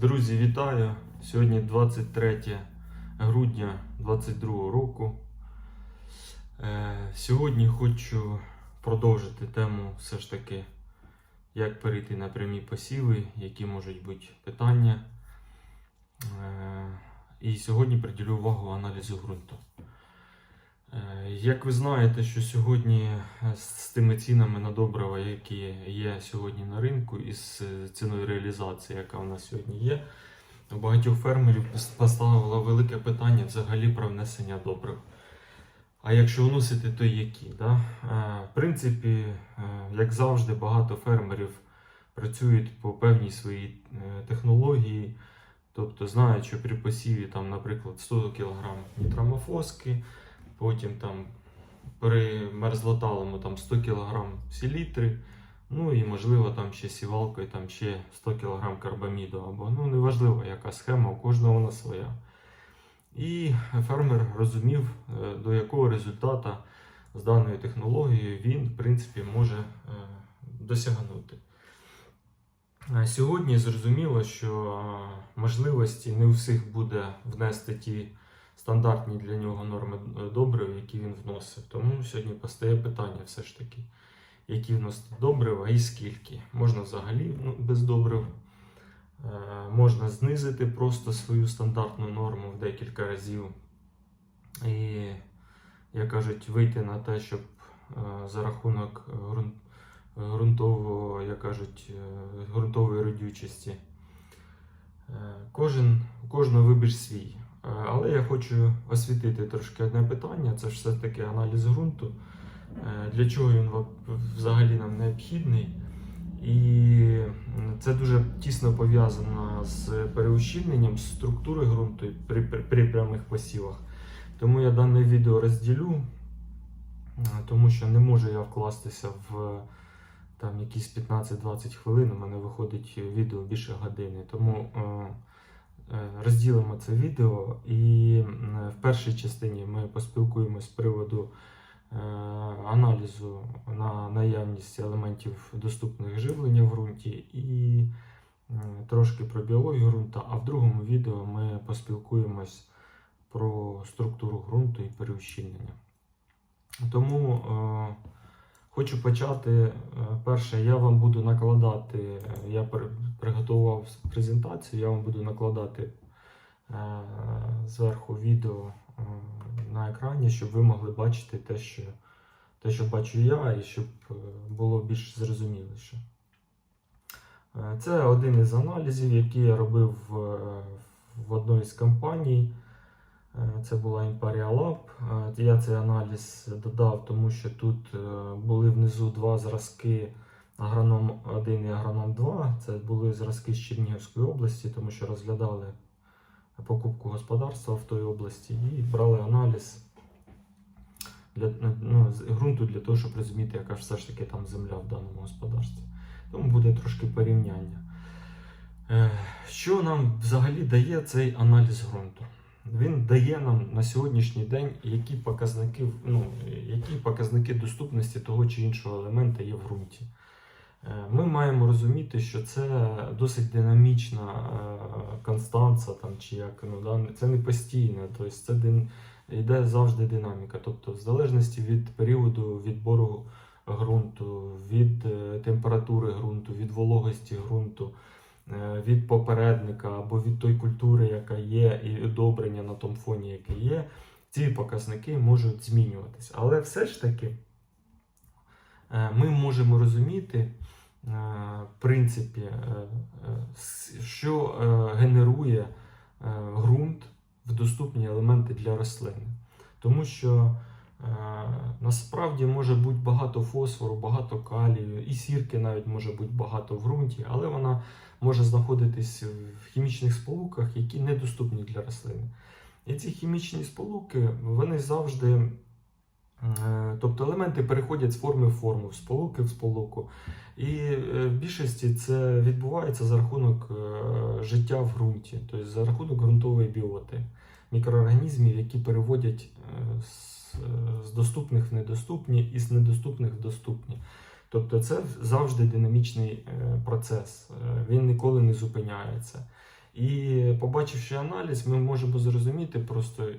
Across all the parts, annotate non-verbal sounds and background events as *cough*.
Друзі, вітаю! Сьогодні 23 грудня 2022 року. Е, Сьогодні хочу продовжити тему все ж таки, як перейти на прямі посіви, які можуть бути питання. Е, І сьогодні приділю увагу аналізу ґрунту. Е, Як ви знаєте, що сьогодні е, з тими цінами на добрива, які є сьогодні на ринку, і з е, ціною реалізації, яка у нас сьогодні є, у багатьох фермерів поставило велике питання взагалі про внесення добрив. А якщо вносити, то які? Да? В принципі, як завжди, багато фермерів працюють по певній своїй технології. Тобто знають, що при посіві, там, наприклад, 100 кг нітрамофоски, потім там при мерзлоталому там 100 кг селітри, ну і можливо там ще сівалкою там ще 100 кг карбаміду, або ну неважливо, яка схема, у кожного вона своя. І фермер розумів, е, до якого результату з даною технологією він, в принципі, може е, досягнути. Сьогодні зрозуміло, що е, можливості не у всіх буде внести ті стандартні для нього норми е, добрив, які він вносив. Тому сьогодні постає питання все ж таки, які вносити добрива і скільки. Можна взагалі ну, без добрив, е, можна знизити просто свою стандартну норму в декілька разів. І, як кажуть, вийти на те, щоб е, за рахунок ґрунт, ґрунтового, як кажуть, ґрунтової родючості. Кожен, кожного вибір свій. Е, Але я хочу освітити трошки одне питання: це ж все-таки аналіз ґрунту. Е, Для чого він взагалі нам необхідний? І це дуже тісно пов'язано з переущільненням структури ґрунту при, при, при прямих посівах. Тому я дане відео розділю, е, тому що не можу я вкластися в там якісь 15-20 хвилин. У мене виходить відео більше години. Тому розділимо це відео, і в першій частині ми поспілкуємось з приводу е, аналізу на наявність елементів доступних живлення в ґрунті і трошки про біологію ґрунту, а в другому відео ми поспілкуємось про структуру ґрунту і переущільнення. Тому е, хочу почати. е, Перше, я вам буду накладати, е, я приготував презентацію, я вам буду накладати е, зверху відео на екрані, щоб ви могли бачити те, що, те, що бачу я, і щоб було більш зрозуміліше. Це один із аналізів, який я робив в одній з компаній. Е, Це була Imperial Lab. Е, Я цей аналіз додав, тому що тут е, були внизу два зразки агроном 1 і агроном 2. Це були зразки з Чернігівської області, тому що розглядали покупку господарства в той області і брали аналіз для, ну, ґрунту для того, щоб розуміти, яка ж все ж таки там земля в даному господарстві. Тому буде трошки порівняння. Що нам взагалі дає цей аналіз ґрунту? Він дає нам на сьогоднішній день, які показники, ну, які показники доступності того чи іншого елемента є в ґрунті. Е, Ми маємо розуміти, що це досить динамічна е, констанца, там, чи як, ну, це не постійне, тобто це дин, йде завжди динаміка. Тобто, в залежності від періоду відбору ґрунту, від е, температури ґрунту, від вологості ґрунту, від попередника або від тої культури, яка є, і одобрення на тому фоні, яке є, ці показники можуть змінюватися. Але все ж таки е, ми можемо розуміти, е, в принципі, е, е, що е, генерує е, ґрунт в доступні елементи для рослини. Тому що е, насправді може бути багато фосфору, багато калію, і сірки навіть може бути багато в ґрунті, але вона може знаходитись в хімічних сполуках, які недоступні для рослини. І ці хімічні сполуки, вони завжди, е, тобто елементи переходять з форми в форму, в сполуки в сполуку. І е, в більшості це відбувається за рахунок е, життя в ґрунті, тобто за рахунок ґрунтової біоти, мікроорганізмів, які переводять з, з доступних в недоступні і з недоступних в доступні. Тобто це завжди динамічний е, процес, е, він ніколи не зупиняється. І побачивши аналіз, ми можемо зрозуміти просто, е,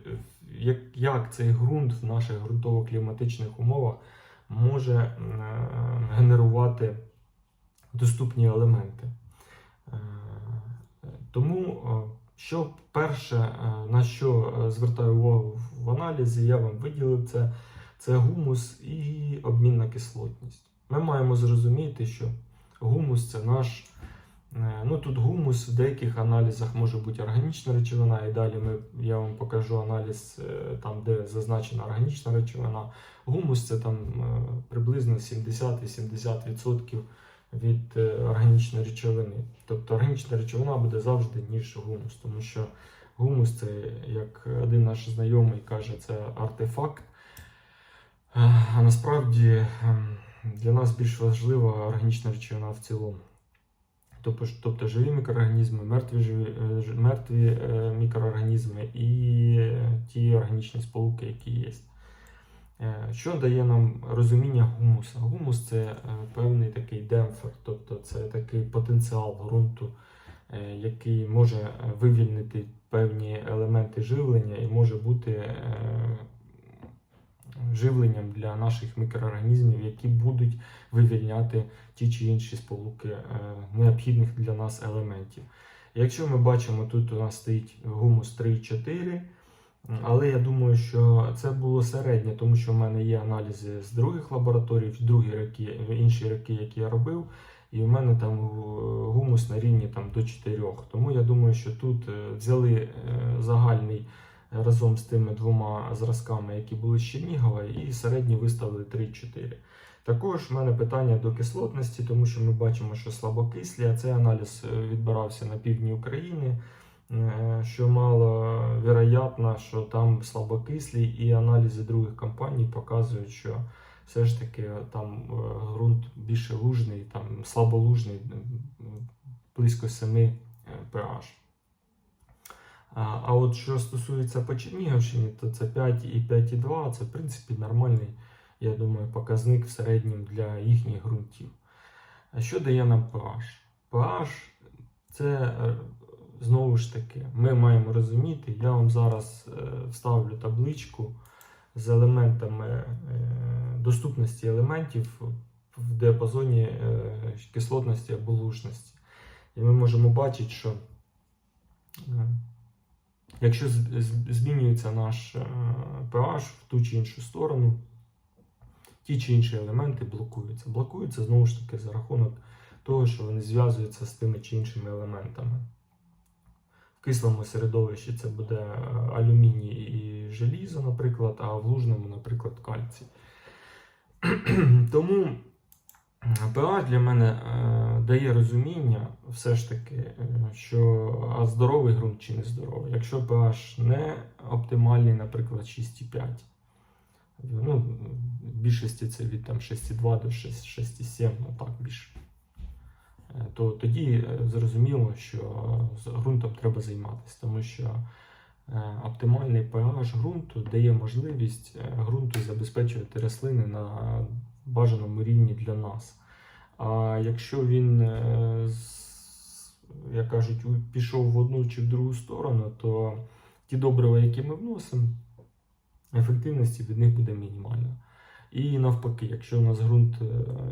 як, як цей ґрунт в наших ґрунтово-кліматичних умовах може генерувати доступні елементи. Тому, що перше, на що звертаю увагу в аналізі, я вам виділив це, це гумус і обмінна кислотність. Ми маємо зрозуміти, що гумус це наш. е, Ну тут гумус в деяких аналізах може бути органічна речовина, і далі ми, я вам покажу аналіз е, там, де зазначена органічна речовина. Гумус це там е, приблизно 70-80% від органічної речовини. Тобто органічна речовина буде завжди ніж гумус, тому що гумус це, як один наш знайомий каже, це артефакт. А насправді ем, для нас більш важлива органічна речовина в цілому. Тобто, тобто живі мікроорганізми, мертві, живі, е, мертві е, мікроорганізми і е, ті органічні сполуки, які є. Що дає нам розуміння гумуса? Гумус це певний такий демпфер, тобто це такий потенціал ґрунту, який може вивільнити певні елементи живлення і може бути живленням для наших мікроорганізмів, які будуть вивільняти ті чи інші сполуки е, необхідних для нас елементів. Якщо ми бачимо, тут у нас стоїть гумус 3,4. Але я думаю, що це було середнє, тому що в мене є аналізи з других лабораторій, другі роки, інші роки, які я робив, і в мене там е, гумус на рівні там, до 4. Тому я думаю, що тут е, взяли загальний разом з тими двома зразками, які були з Чернігова, і середній виставили 3-4. Також в мене питання до кислотності, тому що ми бачимо, що слабокислі, а цей аналіз е, відбирався на півдні України е, що мало вероятно, що там слабокислі, і аналізи других компаній показують, що все ж таки там е, ґрунт більше лужний, там слаболужний, близько 7 е, pH. А, от що стосується по Чернігівщині, то це 5 і 5,2 це в принципі нормальний, я думаю, показник в середньому для їхніх ґрунтів. А що дає нам pH? pH це е, знову ж таки, ми маємо розуміти, я вам зараз е, вставлю табличку з елементами е, доступності елементів в діапазоні кислотності або лужності. І ми можемо бачити, що якщо змінюється наш е, pH в ту чи іншу сторону, ті чи інші елементи блокуються. Блокуються знову ж таки за рахунок того, що вони зв'язуються з тими чи іншими елементами. В кислому середовищі це буде е, алюміній і желізо, наприклад, а в лужному, наприклад, кальцій. *clears throat* Тому pH для мене е, дає розуміння, все ж таки, е, що а здоровий ґрунт чи не здоровий. Якщо pH не оптимальний, наприклад, 6,5. Ну, в більшості це від там, 6,2 до 6,7, ну так більше. Е, То тоді зрозуміло, що ґрунтом треба займатися, тому що оптимальний pH ґрунту дає можливість ґрунту забезпечувати рослини на бажаному рівні для нас. А якщо він, е, як кажуть, пішов в одну чи в другу сторону, то ті добрива, які ми вносимо, ефективності від них буде мінімальна. І навпаки, якщо у нас ґрунт е,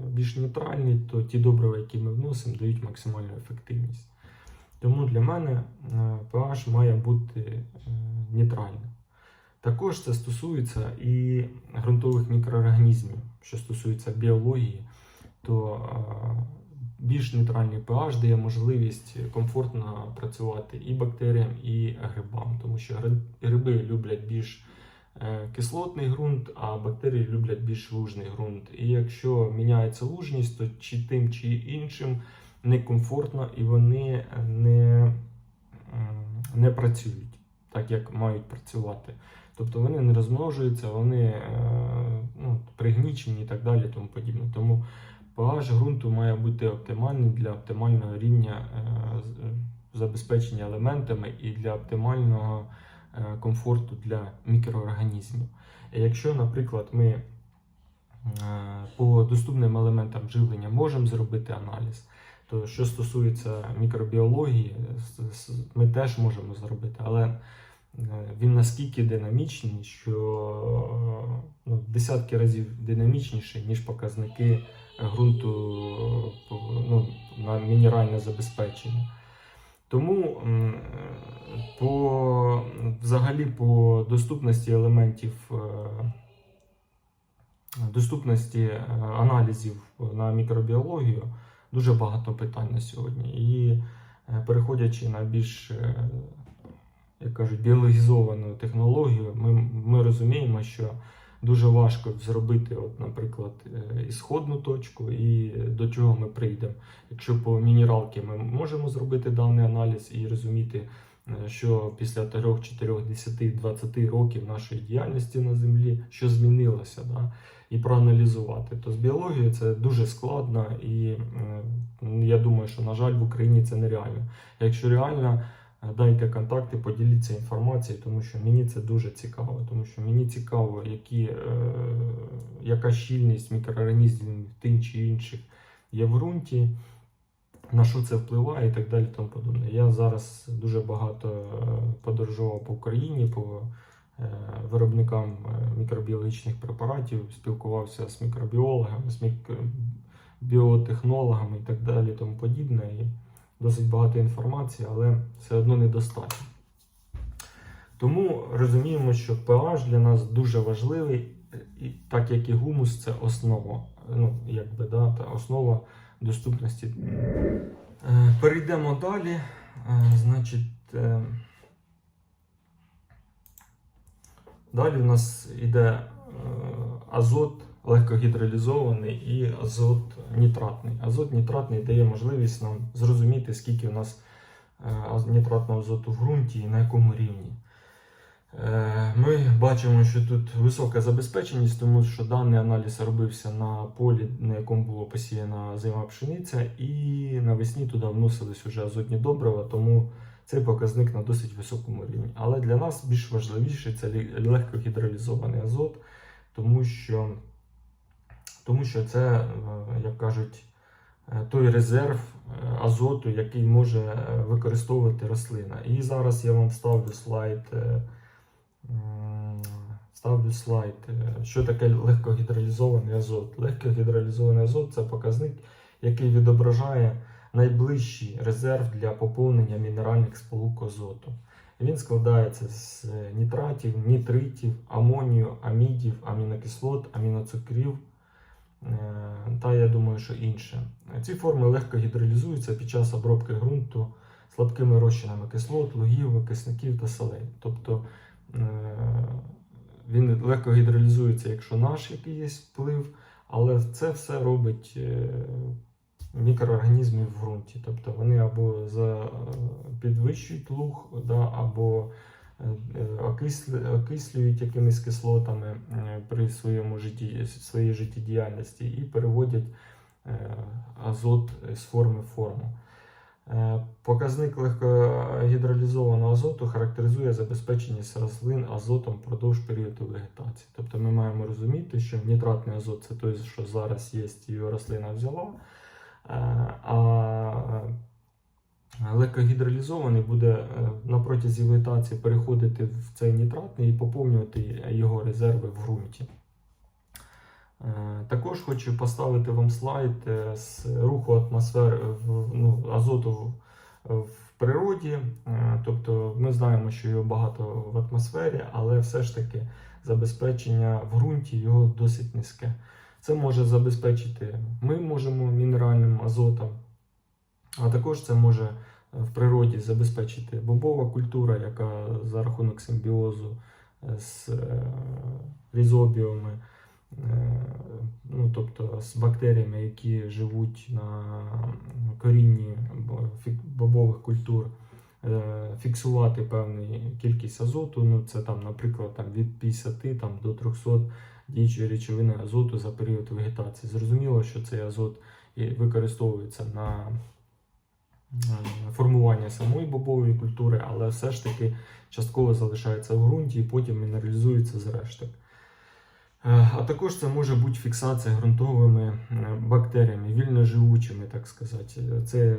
більш нейтральний, то ті добрива, які ми вносимо, дають максимальну ефективність. Тому для мене е, pH має бути нейтральним. Також це стосується і ґрунтових мікроорганізмів. Що стосується біології, то е, більш нейтральний pH дає можливість комфортно працювати і бактеріям, і грибам, тому що гриби люблять більш е, кислотний ґрунт, а бактерії люблять більш лужний ґрунт. І якщо міняється лужність, то чи тим, чи іншим некомфортно і вони не, не працюють так, як мають працювати. Тобто вони не розмножуються, вони е, ну, пригнічені і так далі, тому подібне. Тому pH ґрунту має бути оптимальний для оптимального рівня е, забезпечення елементами і для оптимального е, комфорту для мікроорганізмів. Якщо, наприклад, ми е, по доступним елементам живлення можемо зробити аналіз, Тобто, що стосується мікробіології, ми теж можемо зробити, але е, він наскільки динамічний, що е, ну, в десятки разів динамічніший, ніж показники ґрунту е, ну, на мінеральне забезпечення. Тому е, по, взагалі по доступності елементів, е, доступності е, аналізів на мікробіологію дуже багато питань на сьогодні. І е, переходячи на більш, е, як кажуть, біологізовану технологію, ми, ми розуміємо, що дуже важко зробити, от, наприклад, е, ісходну точку і до чого ми прийдемо. Якщо по мінералки ми можемо зробити даний аналіз і розуміти, е, що після 3, 4, 10, 20 років нашої діяльності на землі, що змінилося, да? і проаналізувати, то з біологією це дуже складно, і е, я думаю, що, на жаль, в Україні це нереально. Якщо реально, дайте контакти, поділіться інформацією, тому що мені це дуже цікаво, тому що мені цікаво, які, е, яка щільність мікроорганізмів тим чи інших є в ґрунті, на що це впливає і так далі. Тому подобне. Я зараз дуже багато е, подорожував по Україні, по е, виробникам е, мікробіологічних препаратів, спілкувався з мікробіологами, з мік- біотехнологами і так далі, тому подібне. Досить багато інформації, але все одно недостатньо. Тому розуміємо, що pH для нас дуже важливий, так як і гумус, це основа, ну, якби, да, та основа доступності. Е, Перейдемо далі. Е, Значить, е, далі у нас йде е, азот легкогідролізований і азот нітратний. Азот нітратний дає можливість нам зрозуміти, скільки у нас е, нітратного азоту в ґрунті і на якому рівні. Е, Ми бачимо, що тут висока забезпеченість, тому що даний аналіз робився на полі, на якому було посіяна зима пшениця, і навесні туди вносились вже азотні добрива, тому цей показник на досить високому рівні. Але для нас більш важливіше це лі- легкогідролізований азот, тому що, тому що це, е, як кажуть, е, той резерв е, азоту, який може використовувати рослина. І зараз я вам вставлю слайд. е, м, Ставлю слайд. Що таке легкогідролізований азот? Легкогідролізований азот це показник, який відображає найближчий резерв для поповнення мінеральних сполук азоту. Він складається з нітратів, нітритів, амонію, амідів, амінокислот, аміноцукрів та я думаю, що інше. Ці форми легко гідролізуються під час обробки ґрунту слабкими розчинами кислот, лугів, викисників та солей. Тобто е, він легко гідролізується, якщо наш якийсь вплив, але це все робить е, мікроорганізми в ґрунті. Тобто вони або підвищують луг, або е, е, окислюють якимись кислотами е, при своєму житті, своїй життєдіяльності і переводять е, азот з форми в форму. Е, Показник легкогідролізованого азоту характеризує забезпеченість рослин азотом впродовж періоду вегетації. Тобто ми маємо розуміти, що нітратний азот це той, що зараз є, і його рослина взяла. Е, А легкогідролізований буде е, на протязі вегетації переходити в цей нітратний і поповнювати його резерви в ґрунті. Е, Також хочу поставити вам слайд е, з руху атмосфер ну, азоту в, природі. Тобто ми знаємо, що його багато в атмосфері, але все ж таки забезпечення в ґрунті його досить низьке. Це може забезпечити, ми можемо мінеральним азотом, а також це може е, в природі забезпечити бобова культура, яка за рахунок симбіозу е, з е, різобіоми, ну, тобто з бактеріями, які живуть на корінні бобових культур, фіксувати певну кількість азоту. Ну, це там, наприклад, там, від 50 там, до 300 діючої речовини азоту за період вегетації. Зрозуміло, що цей азот використовується на формування самої бобової культури, але все ж таки частково залишається в ґрунті і потім мінералізується з. Е, А також це може бути фіксація ґрунтовими е, бактеріями, вільноживучими, так сказати. Це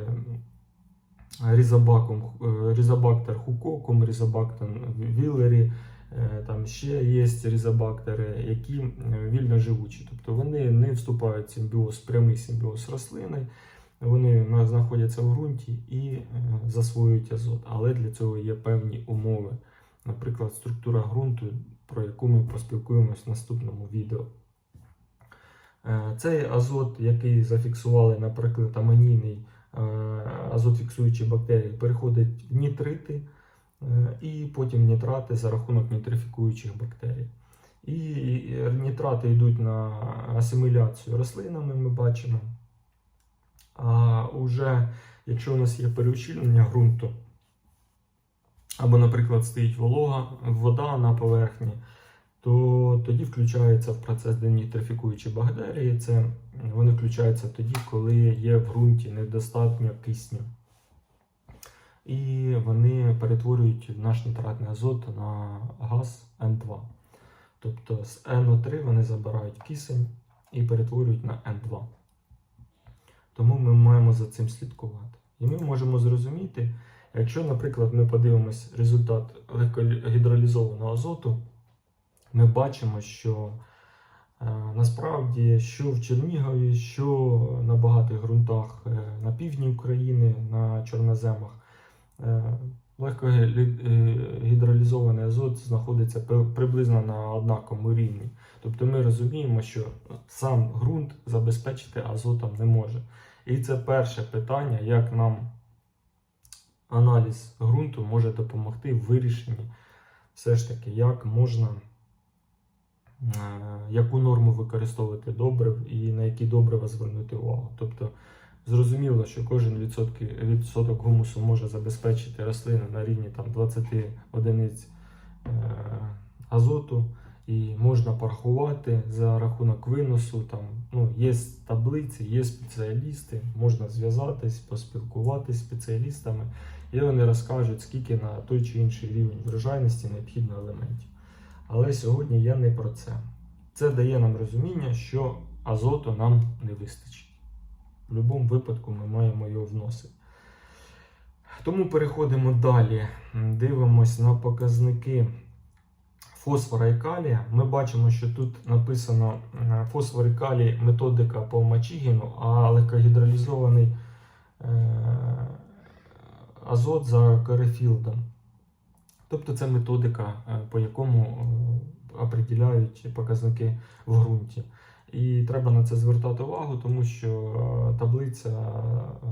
різобаком, е, різобактер хукокум, різобактер вілері, е, там ще є різобактери, які е, вільноживучі. Тобто вони не вступають в симбіоз, прямий симбіоз з рослиною, вони знаходяться в ґрунті і е, засвоюють азот. Але для цього є певні умови. Наприклад, структура ґрунту, про яку ми поспілкуємось в наступному відео. Е, Цей азот, який зафіксували, наприклад, амонійний е, азотфіксуючі бактерії, переходить в нітрити і потім нітрати за рахунок нітрифікуючих бактерій. І нітрати йдуть на асиміляцію рослинами, ми бачимо. А вже якщо у нас є переущільнення ґрунту, або, наприклад, стоїть волога, вода на поверхні, то тоді включається в процес денітрофікуючі бактерії. Це вони включаються тоді, коли є в ґрунті недостатньо кисню. І вони перетворюють наш нітратний азот на газ N2. Тобто з NO3 вони забирають кисень і перетворюють на N2. Тому ми маємо за цим слідкувати. І ми можемо зрозуміти, якщо, наприклад, ми подивимось результат легкогідролізованого азоту, ми бачимо, що е, насправді що в Чернігові, що на багатих ґрунтах е, на півдні України, на чорноземах, е, легкогідролізований азот знаходиться приблизно на однаковому рівні. Тобто ми розуміємо, що сам ґрунт забезпечити азотом не може. І це перше питання, як нам аналіз ґрунту може допомогти в вирішенні все ж таки, як можна, е, яку норму використовувати добрив і на які добрива звернути увагу. Тобто зрозуміло, що кожен відсотки, відсоток гумусу може забезпечити рослину на рівні там, 20 одиниць е, азоту. І можна порахувати за рахунок виносу. Там, ну, є таблиці, є спеціалісти, можна зв'язатись, поспілкуватись з спеціалістами, і вони розкажуть, скільки на той чи інший рівень врожайності необхідно елементів. Але сьогодні я не про це. Це дає нам розуміння, що азоту нам не вистачить. В будь-якому випадку ми маємо його вносити. Тому переходимо далі. Дивимось на показники фосфора і калія. Ми бачимо, що тут написано е, фосфор і калій методика по Мачігіну, а легкогідролізований е, азот за Керефілдом. Тобто це методика, е, по якому определяють показники в ґрунті. І треба на це звертати увагу, тому що е, таблиця е,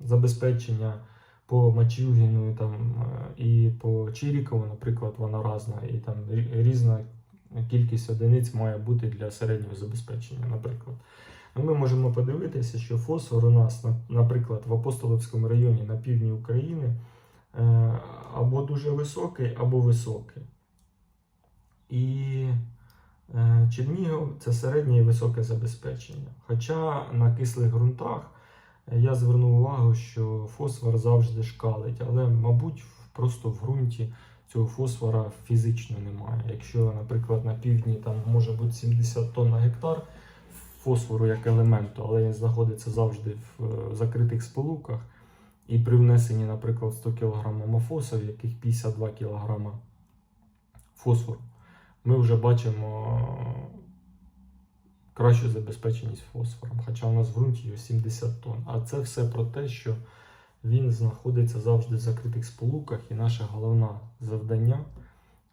забезпечення по Мачугіну і, там, е, і по Чірікову, наприклад, вона різна, і там різна кількість одиниць має бути для середнього забезпечення, наприклад. Ну, Ми можемо подивитися, що фосфор у нас, наприклад, в Апостоловському районі на півдні України або дуже високий, або високий. І Чернігів це середнє і високе забезпечення. Хоча на кислих ґрунтах е, я звернув увагу, що фосфор завжди шкалить, але, мабуть, просто в ґрунті цього фосфора фізично немає. Якщо, наприклад, на півдні там може бути 70 тонн на гектар фосфору як елементу, але він знаходиться завжди в е, закритих сполуках. І при внесенні, наприклад, 100 кг амофоса, в яких 52 кг фосфору, ми вже бачимо кращу забезпеченість фосфором. Хоча у нас в ґрунті його 70 тонн. А це все про те, що він знаходиться завжди в закритих сполуках, і наше головне завдання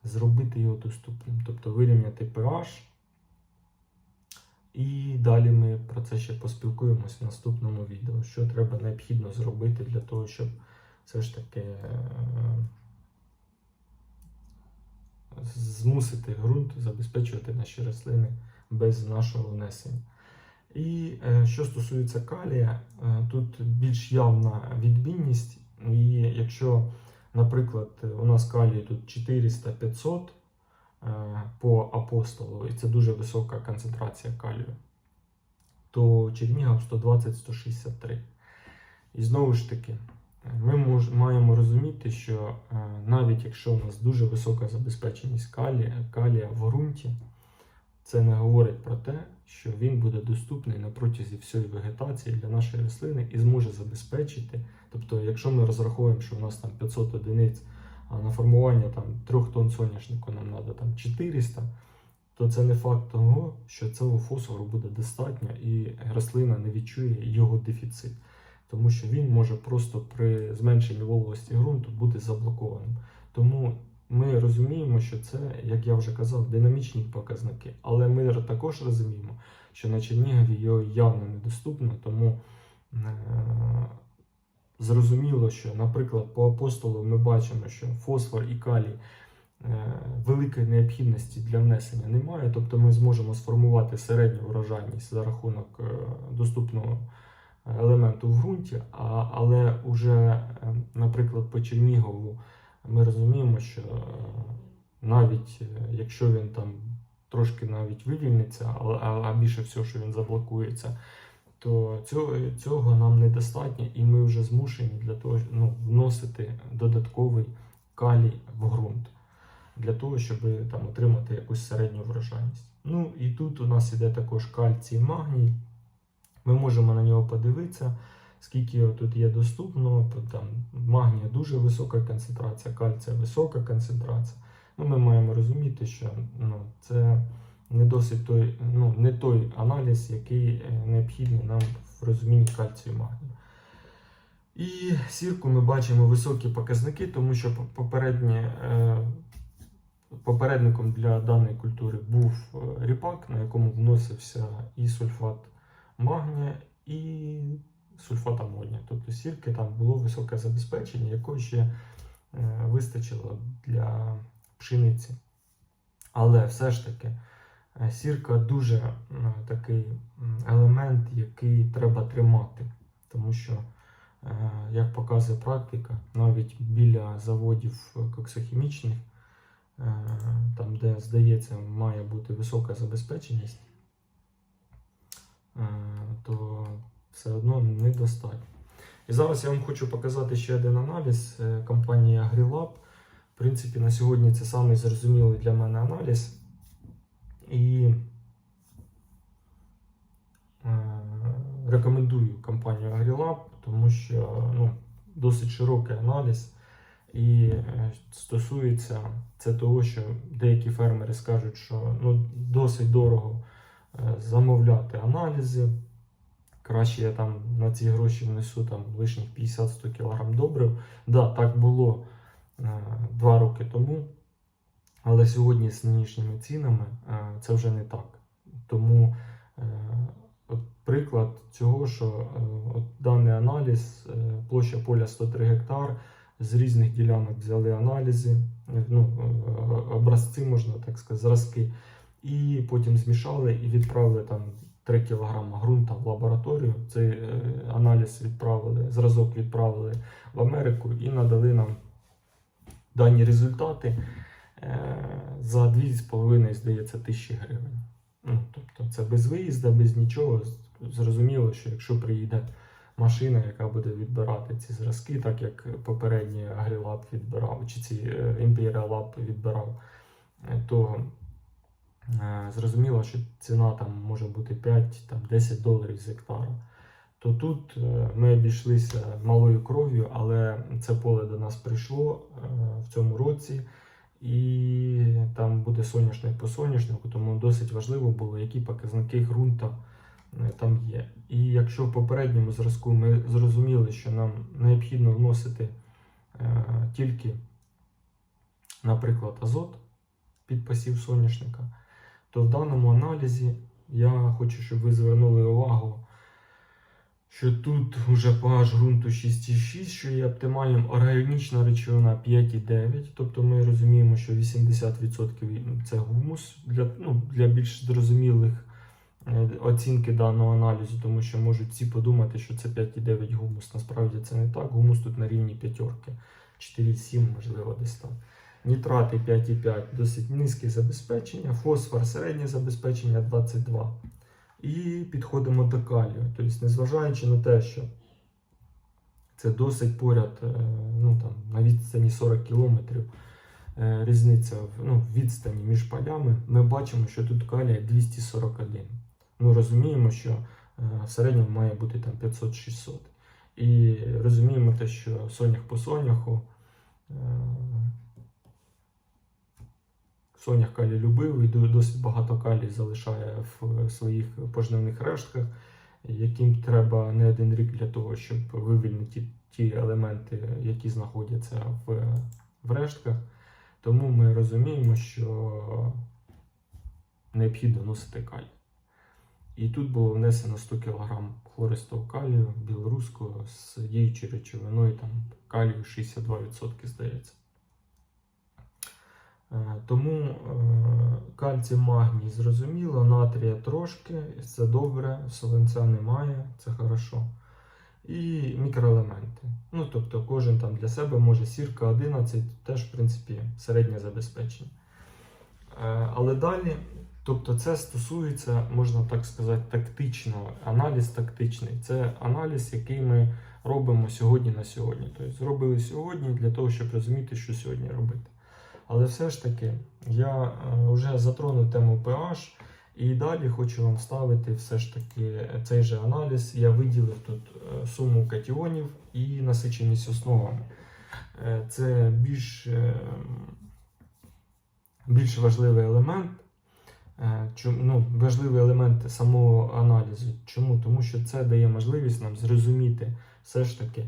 зробити його доступним, тобто вирівняти pH. І далі ми про це ще поспілкуємось в наступному відео, що треба необхідно зробити для того, щоб все ж таки е, змусити ґрунт забезпечувати наші рослини без нашого внесення. І е, що стосується калія, е, тут більш явна відмінність. І якщо, наприклад, у нас калій тут 400-500 е, по апостолу, і це дуже висока концентрація калію, то Чернігів 120-163. І знову ж таки, ми мож, маємо розуміти, що е, навіть якщо у нас дуже висока забезпеченість калія, калія в ґрунті, це не говорить про те, що він буде доступний на протязі всієї вегетації для нашої рослини і зможе забезпечити. Тобто, якщо ми розраховуємо, що у нас там 500 одиниць, а на формування там 3 тонн соняшнику нам треба там 400, то це не факт того, що цього фосфору буде достатньо і рослина не відчує його дефіцит. Тому що він може просто при зменшенні вологості ґрунту бути заблокованим. Тому ми розуміємо, що це, як я вже казав, динамічні показники. Але ми також розуміємо, що на Чернігові його явно недоступно, тому е- зрозуміло, що, наприклад, по апостолу ми бачимо, що фосфор і калій е, великої необхідності для внесення немає, тобто ми зможемо сформувати середню врожайність за рахунок е, доступного елементу в ґрунті, а, але уже, е, наприклад, по Чернігову ми розуміємо, що е, навіть е, якщо він там трошки навіть вивільниться, а, а більше всього, що він заблокується, то цього, цього нам недостатньо, і ми вже змушені для того, ну, вносити додатковий калій в ґрунт для того, щоб там отримати якусь середню врожайність. Ну і тут у нас іде також кальцій, магній. Ми можемо на нього подивитися, скільки його тут є доступно. Там магнія дуже висока концентрація, кальція висока концентрація. Ну, ми маємо розуміти, що ну, це не досить той, ну, не той аналіз, який е, необхідний нам в розумінні кальцію магнію. І сірку ми бачимо високі показники, тому що по- попереднє, е, попередником для даної культури був е, ріпак, на якому вносився і сульфат магнія, і сульфат амонія. Тобто сірки там було високе забезпечення, якого ще е, вистачило для пшениці. Але все ж таки е, сірка дуже е, такий елемент, який треба тримати. Тому що, як показує практика, навіть біля заводів коксохімічних, там, де здається, має бути висока забезпеченість, то все одно недостатньо. І зараз я вам хочу показати ще один аналіз е, компанії AgriLab. В принципі, на сьогодні це самий зрозумілий для мене аналіз. І е, рекомендую компанію AgriLab, тому що ну, досить широкий аналіз. І е, стосується це того, що деякі фермери скажуть, що ну, досить дорого е, замовляти аналізи. Краще я там на ці гроші внесу там лишніх 50-100 кг добрив. Да, так було е, два роки тому. Але сьогодні з нинішніми цінами е, це вже не так. Тому е, от приклад цього, що е, от даний аналіз, е, площа поля 103 гектар, з різних ділянок взяли аналізи, е, ну, е, образці, можна так сказати, зразки, і потім змішали і відправили там 3 кг ґрунта в лабораторію. Цей е, аналіз відправили, зразок відправили в Америку і надали нам дані результати е, за 2,5, здається, тисячі гривень. Ну, тобто це без виїзду, без нічого. Зрозуміло, що якщо приїде машина, яка буде відбирати ці зразки, так як попередній AgriLab відбирав, чи ці е, Imperial Lab відбирав, е, то е, зрозуміло, що ціна там може бути 5-10 доларів з гектара. То тут е, ми обійшлися малою кров'ю, але це поле до нас прийшло е, в цьому році, і там буде соняшник по соняшнику, тому досить важливо було, які показники ґрунта е, там є. І якщо в попередньому зразку ми зрозуміли, що нам необхідно вносити е, тільки, наприклад, азот під посів соняшника, то в даному аналізі я хочу, щоб ви звернули увагу, що тут вже pH ґрунту 6,6, що є оптимальним, органічна речовина 5,9. Тобто ми розуміємо, що 80% це гумус для, ну, для більш зрозумілих е, оцінки даного аналізу, тому що можуть всі подумати, що це 5,9 гумус. Насправді це не так. Гумус тут на рівні п'ятерки, 4,7, можливо, десь так. Нітрати 5,5 досить низьке забезпечення, фосфор середнє забезпечення 22. І підходимо до калію. Тобто, незважаючи на те, що це досить поряд, е, ну там на відстані 40 кілометрів е, різниця в ну, відстані між полями, ми бачимо, що тут калія 241. Ну, розуміємо, що е, в середньому має бути там 500-600. І розуміємо те, що сонях по соняху. Сонях калій любив і досить багато калій залишає в своїх пожнивних рештках, яким треба не один рік для того, щоб вивільнити ті елементи, які знаходяться в, в рештках. Тому ми розуміємо, що необхідно носити калій. І тут було внесено 100 кг хлористого калію білоруського з діючою речовиною, там калію 62%, здається. Е, Тому е, кальцій, магній зрозуміло, натрія трошки, це добре, солонця немає, це хорошо. І мікроелементи. Ну, тобто кожен там для себе може сірка 11, теж, в принципі, середнє забезпечення. Е, Але далі, тобто це стосується, можна так сказати, тактичного. Аналіз тактичний. Це аналіз, який ми робимо сьогодні на сьогодні. Тобто зробили сьогодні для того, щоб розуміти, що сьогодні робити. Але все ж таки, я е, вже затронув тему pH, і далі хочу вам ставити все ж таки цей же аналіз. Я виділив тут е, суму катіонів і насиченість основами. Е, Це більш, більш важливий елемент. Ну, важливий елемент самого аналізу. Чому? Тому що це дає можливість нам зрозуміти все ж таки,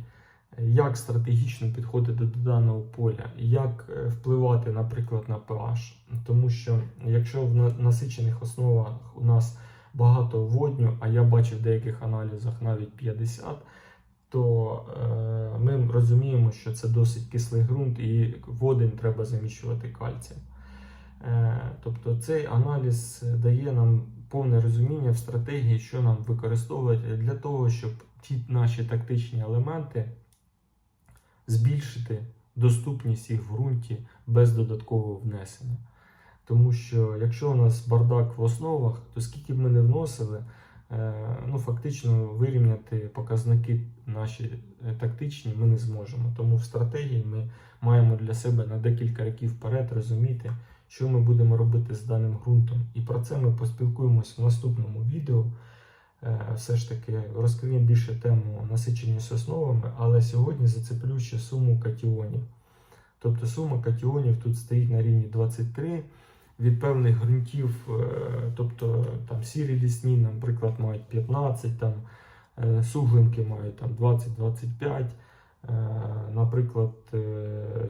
як стратегічно підходити до даного поля, як е, впливати, наприклад, на pH. Тому що якщо в насичених основах у нас багато водню, а я бачив в деяких аналізах навіть 50, то е, ми розуміємо, що це досить кислий ґрунт і водень треба заміщувати кальцієм. Е, Тобто цей аналіз дає нам повне розуміння в стратегії, що нам використовувати для того, щоб ті наші тактичні елементи збільшити доступність їх в ґрунті без додаткового внесення. Тому що якщо у нас бардак в основах, то скільки б ми не вносили, е, ну фактично вирівняти показники наші е, тактичні ми не зможемо. Тому в стратегії ми маємо для себе на декілька років вперед розуміти, що ми будемо робити з даним ґрунтом. І про це ми поспілкуємось в наступному відео. Е, Все ж таки розкриємо більше тему насиченість основами, але сьогодні зацеплю ще суму катіонів. Тобто сума катіонів тут стоїть на рівні 23. Від певних ґрунтів, е, тобто там сірі лісні, наприклад, мають 15, там е, суглинки мають там 20-25. Е, Наприклад,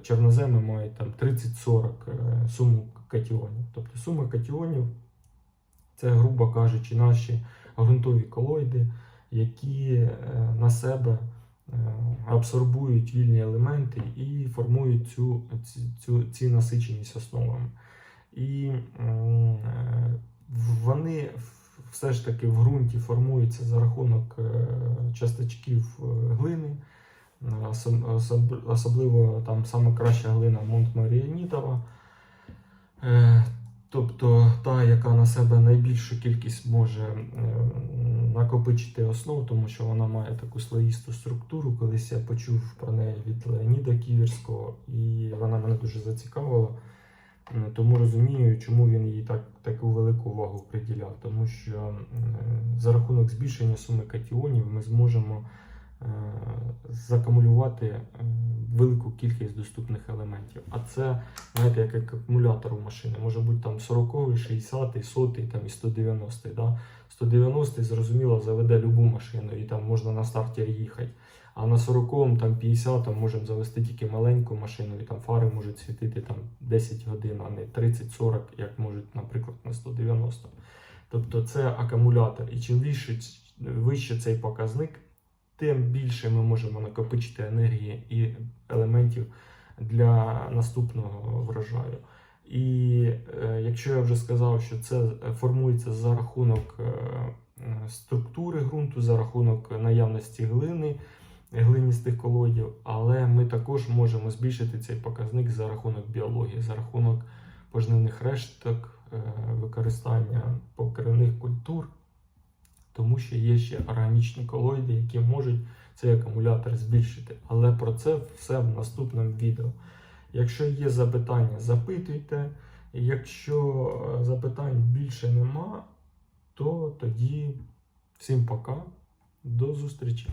чорноземи мають там 30-40 е, суму катіонів. Тобто сума катіонів це, грубо кажучи, наші ґрунтові колоїди, які е, на себе е, абсорбують вільні елементи і формують цю, цю, ці насиченість основами. І е, вони все ж таки в ґрунті формуються за рахунок часточків глини. Особ- особ- Особливо там саме краща глина Монтмаріанітова. Тобто та, яка на себе найбільшу кількість може е, накопичити основ, тому що вона має таку слоїсту структуру. Колись я почув про неї від Леоніда Ківерського, і вона мене дуже зацікавила. Тому розумію, чому він їй так, таку велику увагу приділяв. Тому що за рахунок збільшення суми катіонів ми зможемо е, закумулювати е, велику кількість доступних елементів. А це, знаєте, як акумулятор у машини. Може бути там 40, 60, 100 там, і 190. Да? 190 зрозуміло заведе любу машину і там можна на стартері їхати. А на 40 там 50 там можемо завести тільки маленьку машину, і там фари можуть світити там 10 годин, а не 30-40, як можуть, наприклад, на 190. Тобто це акумулятор. І чим вище, вище цей показник, тим більше ми можемо накопичити енергії і елементів для наступного врожаю. І е, якщо я вже сказав, що це формується за рахунок е, структури ґрунту, за рахунок наявності глини, глиністих колодів, але ми також можемо збільшити цей показник за рахунок біології, за рахунок пожнивних решток, е, використання покривних культур, тому що є ще органічні колоїди, які можуть цей акумулятор збільшити. Але про це все в наступному відео. Якщо є запитання, запитуйте. Якщо е, запитань більше нема, то тоді всім пока, до зустрічі!